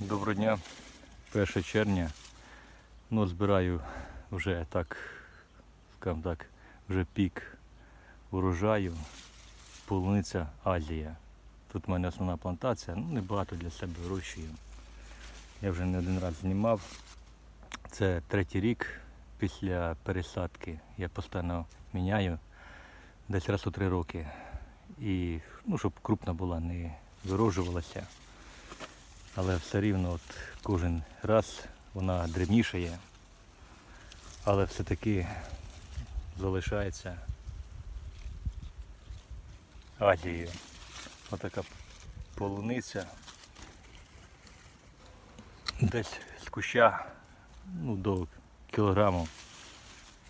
Доброго дня, 1 червня. Ну, збираю вже так, скажімо так, вже пік урожаю. Полуниця Азія. Тут в мене основна плантація, ну небагато для себе вирощую. Я вже не один раз знімав. Це третій рік після пересадки. Я постійно міняю десь раз у три роки. І ну, щоб крупна була, не вирожувалася. Але все рівно от кожен раз вона дрібнішає, але все-таки залишається Азією. Отака полуниця. Десь з куща ну, до кілограму,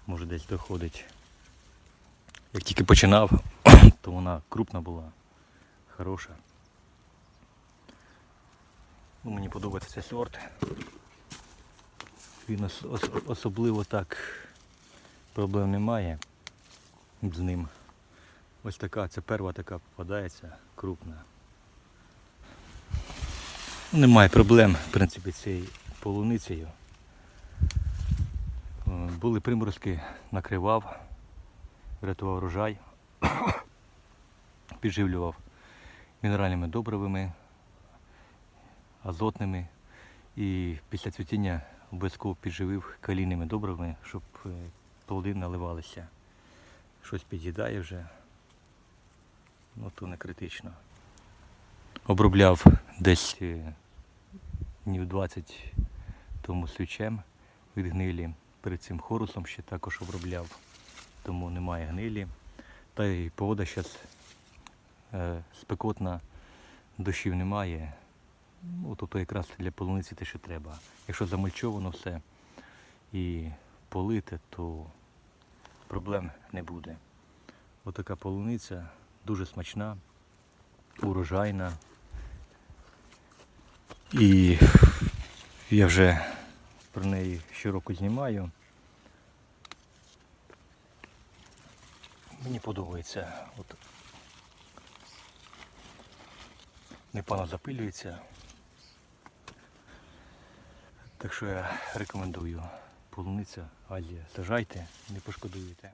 може десь доходить. Як тільки починав, то вона крупна була, хороша. Ну, мені подобається цей сорт. Він ос- ос- особливо так проблем немає з ним. Ось така, це перша така попадається, крупна. Немає проблем, в принципі, цією полуницею. Е, Були приморозки, накривав, врятував врожай, підживлював мінеральними добривами, азотними. І після цвітіння обов'язково підживив калійними добривами, щоб е, плоди наливалися. Щось під'їдає вже. Ну то не критично. Обробляв десь е, днів 20 тому свічем від гнилі. Перед цим хорусом ще також обробляв, тому немає гнилі. Та й погода зараз е, спекотна, дощів немає. Ну, тобто якраз для полуниці те, що треба. Якщо замульчовано все і полите, то проблем не буде. Отака полуниця дуже смачна, урожайна. І я вже про неї щороку знімаю. Мені подобається. От. Непогано запилюється. Так що я рекомендую полуниця Азія. Сажайте, не пошкодуєте.